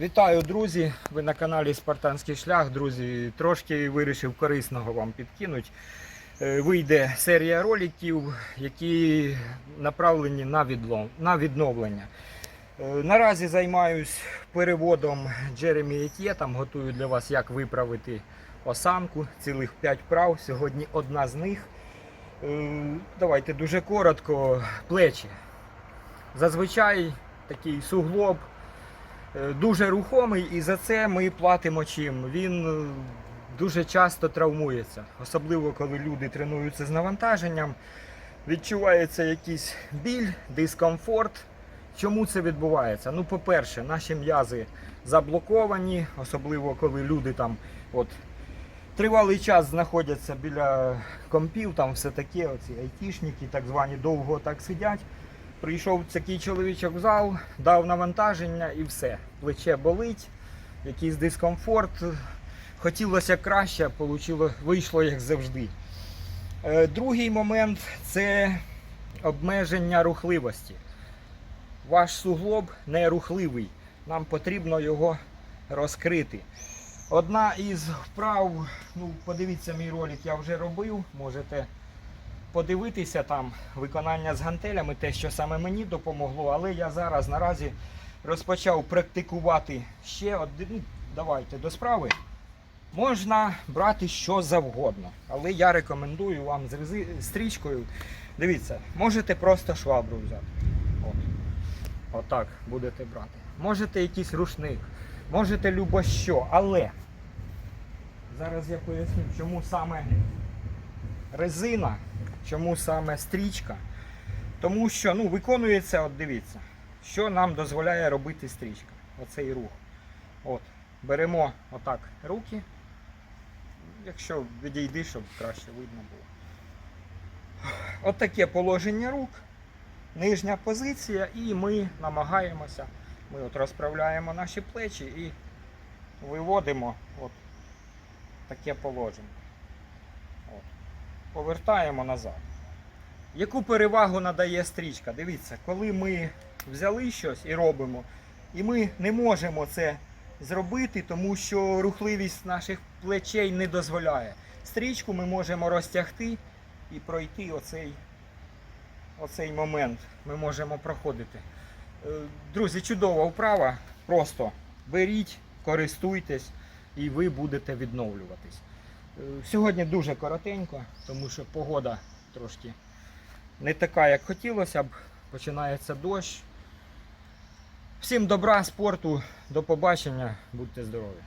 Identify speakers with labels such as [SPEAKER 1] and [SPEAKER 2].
[SPEAKER 1] Вітаю, друзі! Ви на каналі Спартанський шлях. Друзі, трошки вирішив корисного вам підкинути. Е, Вийде серія роликів, які направлені на, відновлення. Е, Наразі займаюсь переводом Джеремі Етє, там готую для вас, як виправити осанку, цілих 5 прав. Сьогодні одна з них. Е, Давайте дуже коротко. Плечі. Зазвичай такий суглоб дуже рухомий, і за це ми платимо чим. Він е, дуже часто травмується, особливо коли люди тренуються з навантаженням. Відчувається якийсь біль, дискомфорт. Чому це відбувається? Ну, по-перше, наші м'язи заблоковані, особливо коли люди там от, тривалий час знаходяться біля компів, там все таке, оці айтішники, так звані, довго так сидять. Прийшов такий чоловічок в зал, дав навантаження і все. Плече болить, якийсь дискомфорт. Хотілося краще, получило, вийшло як завжди. Е, Другий момент це обмеження рухливості. Ваш суглоб не рухливий. Нам потрібно його розкрити. Одна із вправ, ну подивіться мій ролик, я вже робив, можете подивитися там виконання з гантелями, те, що саме мені допомогло, але я зараз наразі розпочав практикувати ще один. Ну, давайте до справи. Можна брати що завгодно, але я рекомендую вам з рези- стрічкою. Дивіться, можете просто швабру взяти. От. Отак будете брати. Можете якийсь рушник, можете любо що, але зараз я поясню, чому саме резина, чому саме стрічка. Тому що ну, виконується, от дивіться, що нам дозволяє робити стрічка. Оцей рух. От, беремо отак руки. Якщо відійди, щоб краще видно було. От таке положення рук, нижня позиція, і ми намагаємося, ми от розправляємо наші плечі і виводимо от таке положення. Повертаємо назад. Яку перевагу надає стрічка? Дивіться, коли ми взяли щось і робимо, і ми не можемо це зробити, тому що рухливість наших плечей не дозволяє. Стрічку ми можемо розтягти і пройти оцей, оцей момент. Ми можемо проходити. Е, Друзі, чудова вправа. Просто беріть, користуйтесь і ви будете відновлюватись. Е, Сьогодні дуже коротенько, тому що погода трошки не така, як хотілося б. Починається дощ. Всім добра, спорту, до побачення, будьте здорові!